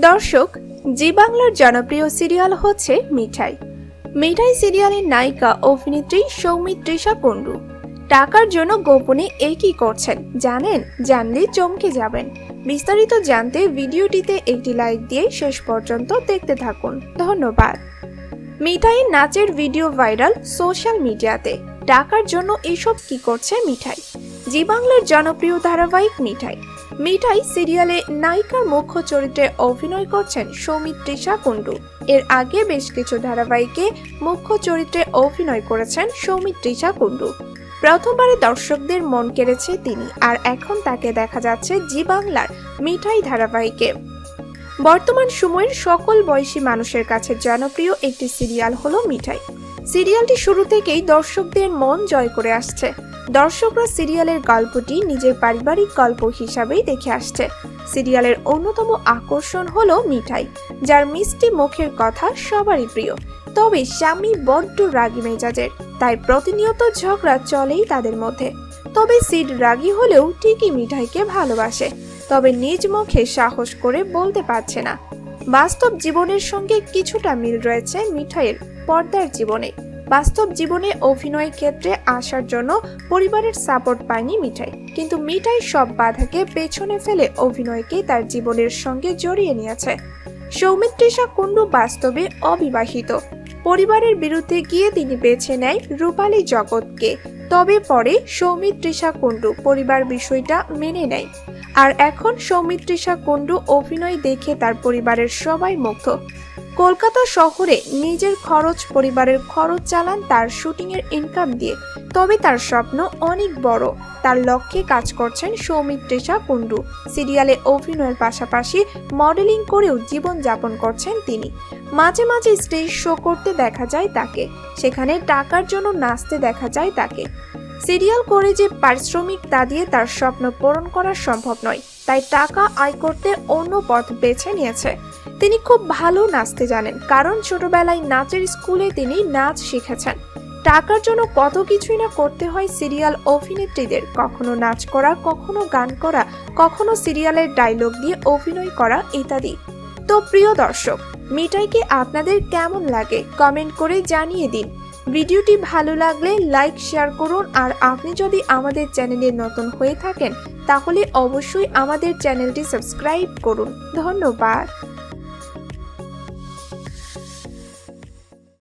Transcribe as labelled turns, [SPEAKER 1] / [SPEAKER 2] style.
[SPEAKER 1] দর্শক, জি বাংলার জনপ্রিয় সিরিয়াল হচ্ছে মিঠাই। মিঠাই সিরিয়ালের নায়িকা, অভিনেত্রী সৌমিত্রিষা কুণ্ডু টাকার জন্য গোপনে এ কি করছেন, জানেন? জানলে চমকে যাবেন। বিস্তারিত জানতে ভিডিওটিতে একটি লাইক দিয়ে শেষ পর্যন্ত দেখতে থাকুন। ধন্যবাদ। মিঠাই নাচের ভিডিও ভাইরাল সোশ্যাল মিডিয়াতে। টাকার জন্য এসব কি করছে মিঠাই? জি বাংলার জনপ্রিয় ধারাবাহিক মিঠাই। মিঠাই সিরিয়ালে নায়িকার মুখ্য চরিত্রে অভিনয় করছেন সৌমিত্রিষা কুণ্ডু। এর আগে বেশ কিছু ধারাবাহিকে মুখ্য চরিত্রে অভিনয় করেছেন সৌমিত্রিষা কুণ্ডু। প্রথমবারে দর্শকদের মন কেড়েছে তিনি, আর এখন তাকে দেখা যাচ্ছে জি বাংলার মিঠাই ধারাবাহিকে। বর্তমান সময়ের সকল বয়সী মানুষের কাছে জনপ্রিয় একটি সিরিয়াল হলো মিঠাই। সিরিয়ালটি শুরু থেকেই দর্শকদের মন জয় করে আসছে। দর্শকরা সিরিয়ালের গল্পটি নিজের পারিবারিক গল্প হিসাবেই দেখে আসছে। সিরিয়ালের অন্যতম আকর্ষণ হল মিঠাই, যার মিষ্টি মুখের কথা সবারই প্রিয়। তবে স্বামী বড্ড রাগি মেজাজের, তাই প্রতিনিয়ত ঝগড়া চলেই তাদের মধ্যে। তবে সিড রাগী হলেও ঠিকই মিঠাইকে ভালোবাসে, তবে নিজ মুখে সাহস করে বলতে পারছে না। বাস্তব জীবনের সঙ্গে কিছুটা মিল রয়েছে মিঠাইয়ের পর্দার জীবনে। বাস্তব জীবনে অভিনয় ক্ষেত্রে আসার জন্য পরিবারের সাপোর্ট পায়নি মিঠাই। কিন্তু মিঠাই সব বাধাকে পেছনে ফেলে অভিনয়কে তার জীবনের সঙ্গে জড়িয়ে নিয়েছে। সৌমিত্রিষা কুণ্ডু বাস্তবে অবিবাহিত। পরিবারের বিরুদ্ধে গিয়ে তিনি বেছে নেয় রূপালী জগৎকে। তবে পরে সৌমিত্রিষা কুণ্ডু পরিবার বিষয়টা মেনে নেয়। আর এখন সৌমিত্রিষা কুণ্ডু অভিনয় দেখে তার পরিবারের সবাই মুগ্ধ। কলকাতা শহরে নিজের খরচ, পরিবারের খরচ চালান তার শুটিংয়ের ইনকাম দিয়ে। তবে তার স্বপ্ন অনেক বড়। তার লক্ষ্যে কাজ করছেন সৌমিত্রিষা কুণ্ডু। সিরিয়ালে অভিনয়ের পাশাপাশি মডেলিং করেও জীবন যাপন করছেন তিনি। মাঝে মাঝে স্টেজ শো করতে দেখা যায় তাকে। সেখানে টাকার জন্য নাচতে দেখা যায় তাকে। সিরিয়াল করে যে পারিশ্রমিক তা দিয়ে তার স্বপ্ন পূরণ করা সম্ভব নয়। তাই টাকা আয় করতে অন্য পথ বেছে নিয়েছে। তিনি খুব ভালো নাচতে জানেন, কারণ ছোটবেলায় নাচের স্কুলে তিনি নাচ শিখেছেন। টাকার জন্য কত কিছুই না করতে হয় সিরিয়াল অভিনেত্রীদের, কখনো নাচ করা, কখনো গান করা, কখনো সিরিয়ালের ডায়লগ দিয়ে অভিনয় করা ইত্যাদি। তো প্রিয় দর্শক মিঠাইকে আপনাদের কেমন লাগে? কমেন্ট করে জানিয়ে দিন। ভিডিওটি ভালো লাগলে লাইক শেয়ার করুন, আর আপনি যদি আমাদের চ্যানেলে নতুন হয়ে থাকেন, তাহলে অবশ্যই আমাদের চ্যানেলটি সাবস্ক্রাইব করুন। ধন্যবাদ।